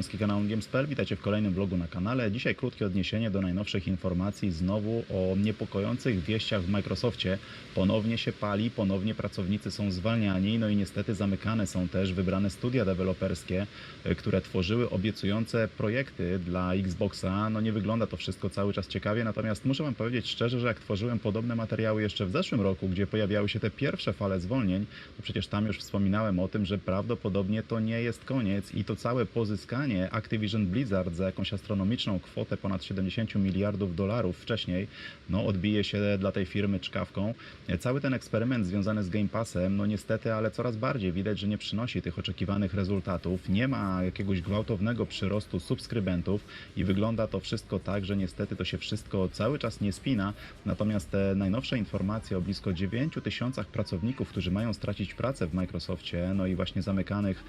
Gąski, kanał Games.pl. Witajcie w kolejnym vlogu na kanale. Dzisiaj krótkie odniesienie do najnowszych informacji znowu o niepokojących wieściach w Microsoftie. Ponownie się pali, ponownie pracownicy są zwalniani, no i niestety zamykane są też wybrane studia deweloperskie, y, które tworzyły obiecujące projekty dla Xboxa. No nie wygląda to wszystko cały czas ciekawie, natomiast muszę Wam powiedzieć szczerze, że jak tworzyłem podobne materiały jeszcze w zeszłym roku, gdzie pojawiały się te pierwsze fale zwolnień, to przecież tam już wspominałem o tym, że prawdopodobnie to nie jest koniec i to całe pozyskanie Activision Blizzard za jakąś astronomiczną kwotę ponad 70 miliardów dolarów wcześniej, no odbije się dla tej firmy czkawką. Cały ten eksperyment związany z Game Passem, no niestety, ale coraz bardziej widać, że nie przynosi tych oczekiwanych rezultatów. Nie ma jakiegoś gwałtownego przyrostu subskrybentów i wygląda to wszystko tak, że niestety to się wszystko cały czas nie spina. Natomiast te najnowsze informacje o blisko 9 tysiącach pracowników, którzy mają stracić pracę w Microsoftie, no i właśnie zamykanych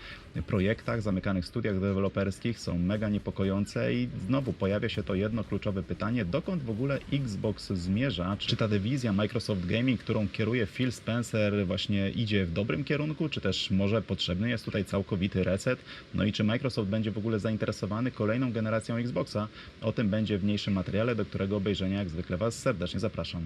projektach, zamykanych studiach deweloperskich są mega niepokojące i znowu pojawia się to jedno kluczowe pytanie, dokąd w ogóle Xbox zmierza? Czy ta dywizja Microsoft Gaming, którą kieruje Phil Spencer właśnie idzie w dobrym kierunku, czy też może potrzebny jest tutaj całkowity reset? No i czy Microsoft będzie w ogóle zainteresowany kolejną generacją Xboxa? O tym będzie w mniejszym materiale, do którego obejrzenia jak zwykle Was serdecznie zapraszam.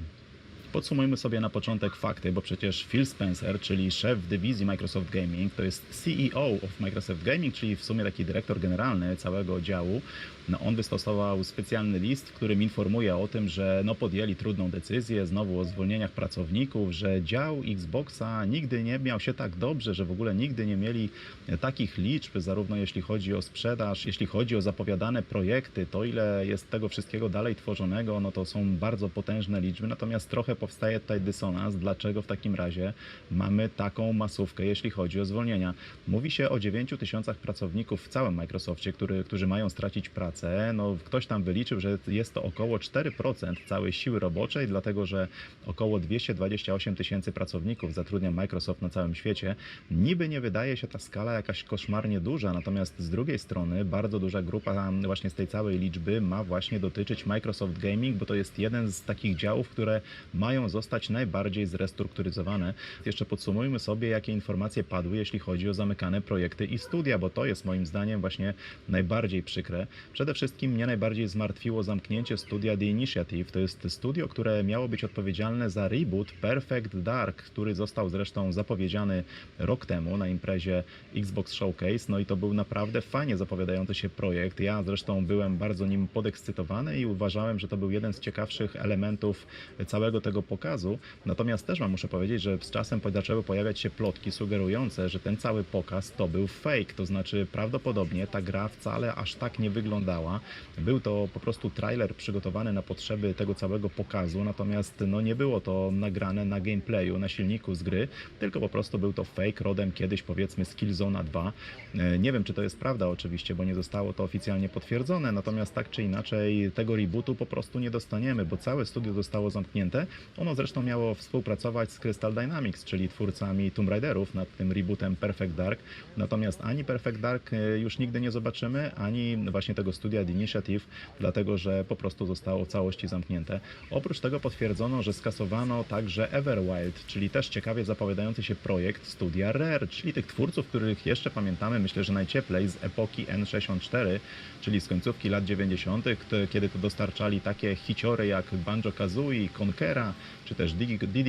Podsumujmy sobie na początek fakty, bo przecież Phil Spencer, czyli szef dywizji Microsoft Gaming, to jest CEO of Microsoft Gaming, czyli w sumie taki dyrektor generalny całego działu. No, on wystosował specjalny list, w którym informuje o tym, że no, podjęli trudną decyzję znowu o zwolnieniach pracowników, że dział Xboxa nigdy nie miał się tak dobrze, że w ogóle nigdy nie mieli takich liczb, zarówno jeśli chodzi o sprzedaż, jeśli chodzi o zapowiadane projekty, to ile jest tego wszystkiego dalej tworzonego, no to są bardzo potężne liczby, natomiast trochę powstaje tutaj dysonans, dlaczego w takim razie mamy taką masówkę, jeśli chodzi o zwolnienia. Mówi się o 9 tysiącach pracowników w całym Microsoftie, który, którzy mają stracić pracę. No, ktoś tam wyliczył, że jest to około 4% całej siły roboczej, dlatego że około 228 tysięcy pracowników zatrudnia Microsoft na całym świecie. Niby nie wydaje się ta skala jakaś koszmarnie duża, natomiast z drugiej strony bardzo duża grupa właśnie z tej całej liczby ma właśnie dotyczyć Microsoft Gaming, bo to jest jeden z takich działów, które mają zostać najbardziej zrestrukturyzowane. Jeszcze podsumujmy sobie, jakie informacje padły, jeśli chodzi o zamykane projekty i studia, bo to jest moim zdaniem właśnie najbardziej przykre. Przede wszystkim mnie najbardziej zmartwiło zamknięcie studia The Initiative. To jest studio, które miało być odpowiedzialne za reboot Perfect Dark, który został zresztą zapowiedziany rok temu na imprezie Xbox Showcase. No i to był naprawdę fajnie zapowiadający się projekt. Ja zresztą byłem bardzo nim podekscytowany i uważałem, że to był jeden z ciekawszych elementów całego tego pokazu. Natomiast też wam muszę powiedzieć, że z czasem zaczęły pojawiać się plotki sugerujące, że ten cały pokaz to był fake. To znaczy prawdopodobnie ta gra wcale aż tak nie wyglądała. Był to po prostu trailer przygotowany na potrzeby tego całego pokazu, natomiast no nie było to nagrane na gameplayu, na silniku z gry, tylko po prostu był to fake rodem kiedyś powiedzmy z Killzona 2. E, Nie wiem, czy to jest prawda oczywiście, bo nie zostało to oficjalnie potwierdzone, natomiast tak czy inaczej tego rebootu po prostu nie dostaniemy, bo całe studio zostało zamknięte. Ono zresztą miało współpracować z Crystal Dynamics, czyli twórcami Tomb Raiderów nad tym rebootem Perfect Dark. Natomiast ani Perfect Dark e, już nigdy nie zobaczymy, ani właśnie tego studia The Initiative, dlatego że po prostu zostało w całości zamknięte. Oprócz tego potwierdzono, że skasowano także Everwild, czyli też ciekawie zapowiadający się projekt studia Rare, czyli tych twórców, których jeszcze pamiętamy, myślę, że najcieplej z epoki N64, czyli z końcówki lat 90., kto- kiedy to dostarczali takie hiciory jak Banjo-Kazooie, Conquera, czy też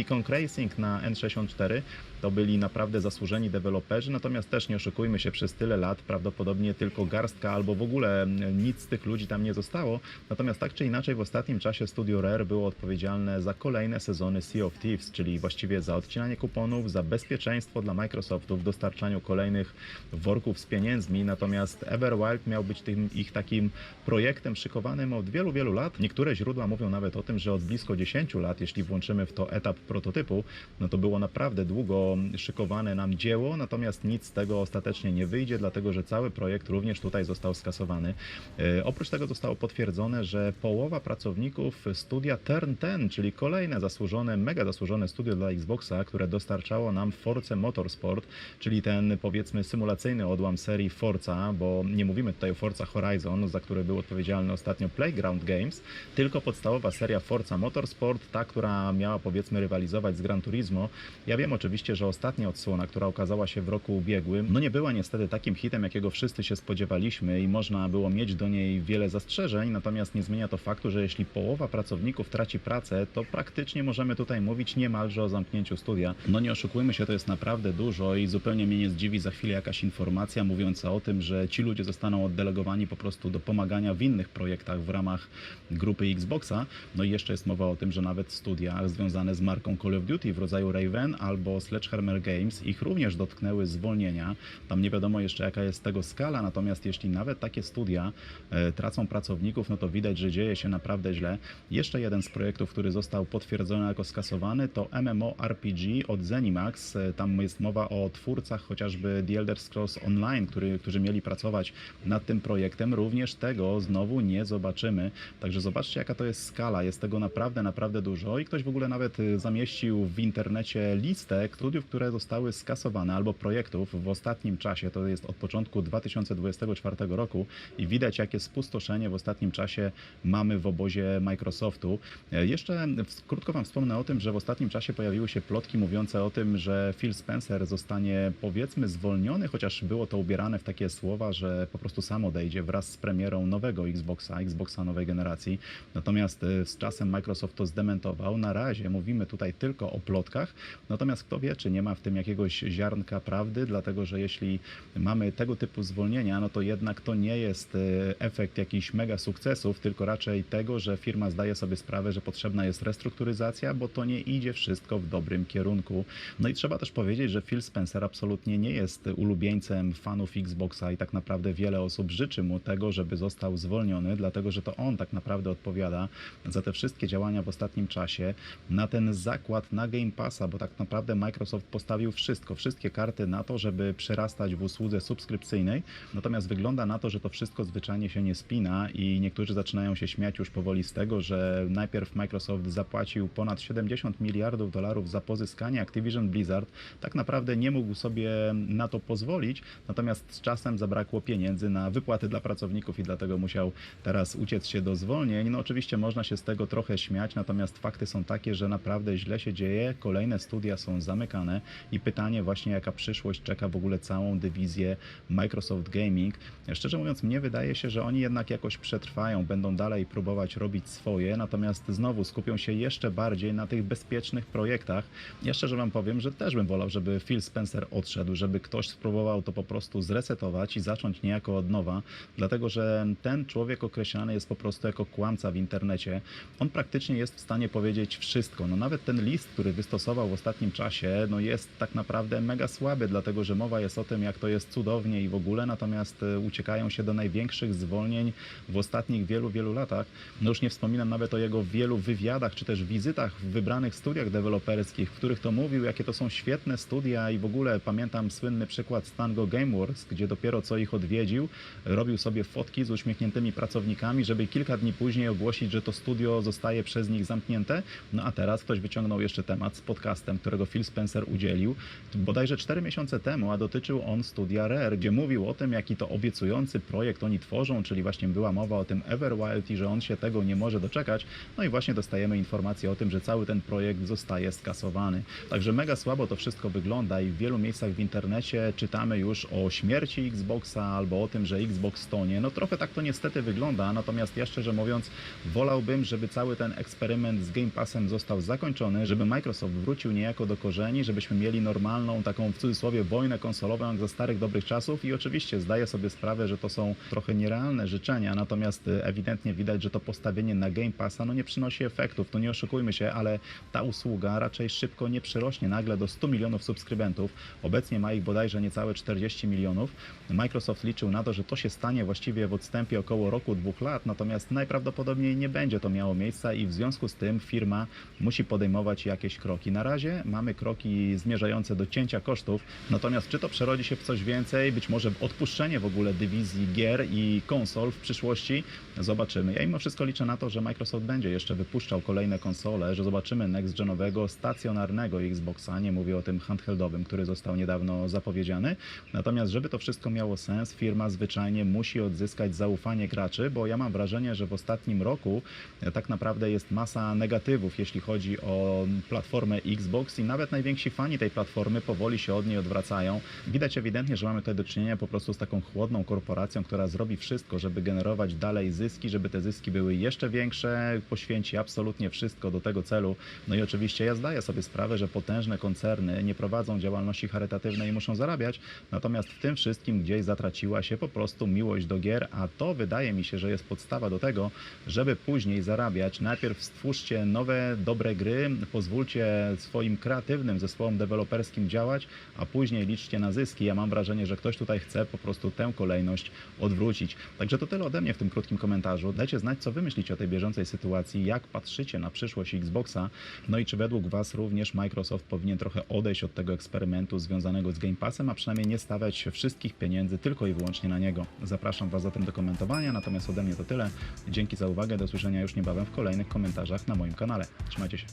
Kong Racing na N64. To byli naprawdę zasłużeni deweloperzy, natomiast też nie oszukujmy się, przez tyle lat prawdopodobnie tylko garstka albo w ogóle mm, nic z tych ludzi tam nie zostało. Natomiast tak czy inaczej w ostatnim czasie Studio Rare było odpowiedzialne za kolejne sezony Sea of Thieves, czyli właściwie za odcinanie kuponów, za bezpieczeństwo dla Microsoftu w dostarczaniu kolejnych worków z pieniędzmi. Natomiast Everwild miał być tym ich takim projektem szykowanym od wielu, wielu lat. Niektóre źródła mówią nawet o tym, że od blisko 10 lat, jeśli włączymy w to etap prototypu, no to było naprawdę długo szykowane nam dzieło, natomiast nic z tego ostatecznie nie wyjdzie, dlatego że cały projekt również tutaj został skasowany. E, oprócz tego zostało potwierdzone, że połowa pracowników studia Turn 10, czyli kolejne zasłużone, mega zasłużone studio dla Xboxa, które dostarczało nam Force Motorsport, czyli ten powiedzmy symulacyjny odłam serii Forza, bo nie mówimy tutaj o Forza Horizon, za który był odpowiedzialny ostatnio Playground Games, tylko podstawowa seria Forza Motorsport, ta, która która miała powiedzmy rywalizować z Gran Turismo. Ja wiem oczywiście, że ostatnia odsłona, która ukazała się w roku ubiegłym, no nie była niestety takim hitem, jakiego wszyscy się spodziewaliśmy i można było mieć do niej wiele zastrzeżeń, natomiast nie zmienia to faktu, że jeśli połowa pracowników traci pracę, to praktycznie możemy tutaj mówić niemalże o zamknięciu studia. No nie oszukujmy się, to jest naprawdę dużo i zupełnie mnie nie zdziwi za chwilę jakaś informacja mówiąca o tym, że ci ludzie zostaną oddelegowani po prostu do pomagania w innych projektach w ramach grupy Xboxa. No i jeszcze jest mowa o tym, że nawet studia związane z marką Call of Duty w rodzaju Raven albo Sledgehammer Games ich również dotknęły zwolnienia. Tam nie wiadomo jeszcze jaka jest tego skala, natomiast jeśli nawet takie studia e, tracą pracowników, no to widać, że dzieje się naprawdę źle. Jeszcze jeden z projektów, który został potwierdzony jako skasowany, to MMORPG od Zenimax. E, Tam jest mowa o twórcach chociażby The Elder Scrolls Online, który, którzy mieli pracować nad tym projektem. Również tego znowu nie zobaczymy. Także zobaczcie, jaka to jest skala. Jest tego naprawdę, naprawdę dużo i ktoś w ogóle nawet y, zamieścił w internecie listę studiów, które zostały skasowane albo projektów w ostatnim czasie. To jest od początku 2024 roku i widać, jakie spustoszenie w ostatnim czasie mamy w obozie Microsoftu. E, Jeszcze krótko Wam wspomnę o tym, że w ostatnim czasie pojawiły się plotki mówiące o tym, że Phil Spencer zostanie powiedzmy zwolniony, chociaż było to ubierane w takie słowa, że po prostu sam odejdzie wraz z premierą nowego Xboxa, Xboxa nowej generacji. Natomiast e, z czasem Microsoft to zdementował. Na razie mówimy tutaj tylko o plotkach, natomiast kto wie, czy nie ma w tym jakiegoś ziarnka prawdy, dlatego że jeśli mamy tego typu zwolnienia, no to jednak to nie jest e, efekt jakichś mega sukcesów, tylko raczej tego, że firma zdaje sobie sprawę, że potrzebna jest restrukturyzacja, bo to nie idzie wszystko w dobrym kierunku. No i trzeba też powiedzieć, że Phil Spencer absolutnie nie jest ulubieńcem fanów Xboxa i tak naprawdę wiele osób życzy mu tego, żeby został zwolniony, dlatego że to on tak naprawdę odpowiada za te wszystkie działania w ostatnim czasie, na ten zakład na Game Passa, bo tak naprawdę Microsoft postawił wszystko, wszystkie karty na to, żeby przerastać w usłudze subskrypcyjnej, natomiast wygląda na to, że to wszystko zwyczajnie się nie spina i niektórzy zaczynają się śmiać już powoli z tego, że najpierw Microsoft zapłacił ponad 70 miliardów dolarów za pozyskanie Activision Blizzard, tak naprawdę nie mógł sobie na to pozwolić, natomiast z czasem zabrakło pieniędzy na wypłaty dla pracowników i dlatego musiał teraz uciec się do zwolnień. No oczywiście można się z tego trochę śmiać, natomiast fakty są takie, że naprawdę źle się dzieje, kolejne studia są zamykane i pytanie właśnie jaka przyszłość czeka w ogóle całą dywizję Microsoft Gaming. Szczerze mówiąc mnie wydaje się, że oni jednak jakoś przetrwają, będą dalej próbować robić swoje, natomiast znowu skupią się jeszcze bardziej na tych bezpiecznych projektach. Ja szczerze wam powiem, że też bym wolał, żeby Phil Spencer odszedł, żeby ktoś spróbował to po prostu zresetować i zacząć niejako od nowa, dlatego że ten człowiek określany jest po prostu jako kłamca w internecie. On praktycznie jest w stanie powiedzieć wszystko. No nawet ten list, który wystosował w ostatnim czasie, no jest tak naprawdę mega słaby, dlatego że mowa jest o tym, jak to jest cudownie i w ogóle, natomiast e, uciekają się do największych zwolnień w ostatnich wielu, wielu latach. No już nie wspominam nawet o jego wielu wywiadach, czy też wizytach w wybranych studiach deweloperskich, w których to mówił, jakie to są świetne studia i w ogóle pamiętam słynny przykład Stango Gameworks, gdzie dopiero co ich odwiedził, robił sobie fotki z uśmiechniętymi pracownikami, żeby kilka dni później ogłosić, że to studio zostaje przez nich zamknięte. No a teraz ktoś wyciągnął jeszcze temat z podcastem, którego Phil Spencer udzielił bodajże 4 miesiące temu, a dotyczył on studia Rare, gdzie mówił o tym, jaki to obiecujący projekt oni tworzą, czyli właśnie była mowa o tym Everwild i że on się tego nie może doczekać. No i właśnie dostajemy informację o tym, że cały ten projekt zostaje skasowany. Także mega słabo to wszystko wygląda i w wielu miejscach w internecie czytamy już o śmierci Xboxa albo o tym, że Xbox tonie. No trochę tak to niestety wygląda, natomiast ja szczerze mówiąc wolałbym, żeby cały ten eksperyment z Game Passem został zakończony, żeby Microsoft wrócił niejako do korzeni, żebyśmy mieli normalną, taką w cudzysłowie wojnę konsolową jak za starych dobrych czasów i oczywiście zdaję sobie sprawę, że to są trochę nierealne życzenia, natomiast y, ewidentnie widać, że to postawienie na Game Passa no nie przynosi efektów, to nie oszukujmy się, ale ta usługa raczej szybko nie przyrośnie nagle do 100 milionów subskrybentów. Obecnie ma ich bodajże niecałe 40 milionów. Microsoft liczył na to, że to się stanie właściwie w odstępie około roku, dwóch lat, natomiast najprawdopodobniej nie będzie to miało miejsca i w związku z tym firma musi podejmować jakieś kroki. Na razie mamy kroki zmierzające do cięcia kosztów, natomiast czy to przerodzi się w coś więcej, być może w odpuszczenie w ogóle dywizji gier i konsol w przyszłości, zobaczymy. Ja mimo wszystko liczę na to, że Microsoft będzie jeszcze wypuszczał kolejne konsole, że zobaczymy next-genowego, stacjonarnego Xboxa, nie mówię o tym handheldowym, który został niedawno zapowiedziany. Natomiast, żeby to wszystko miało sens, firma zwyczajnie musi odzyskać zaufanie graczy, bo ja mam wrażenie, że w ostatnim roku e, tak naprawdę jest masa negatywów jeśli chodzi o platformę Xbox i nawet najwięksi fani tej platformy powoli się od niej odwracają. Widać ewidentnie, że mamy tutaj do czynienia po prostu z taką chłodną korporacją, która zrobi wszystko, żeby generować dalej zyski, żeby te zyski były jeszcze większe, poświęci absolutnie wszystko do tego celu. No i oczywiście ja zdaję sobie sprawę, że potężne koncerny nie prowadzą działalności charytatywnej i muszą zarabiać, natomiast w tym wszystkim gdzieś zatraciła się po prostu miłość do gier, a to wydaje mi się, że jest podstawa do tego, żeby później zarabiać. Najpierw stwórzcie nowe, dobre gry, pozwólcie swoim kreatywnym zespołom deweloperskim działać, a później liczcie na zyski. Ja mam wrażenie, że ktoś tutaj chce po prostu tę kolejność odwrócić. Także to tyle ode mnie w tym krótkim komentarzu. Dajcie znać, co wy myślicie o tej bieżącej sytuacji, jak patrzycie na przyszłość Xboxa, no i czy według was również Microsoft powinien trochę odejść od tego eksperymentu związanego z Game Passem, a przynajmniej nie stawiać wszystkich pieniędzy tylko i wyłącznie na niego. Zapraszam was zatem do komentowania, natomiast ode mnie to tyle. Dzięki za uwagę, do usłyszenia już niebawem w kolejnych komentarzach na moim kanale. Trzymajcie się.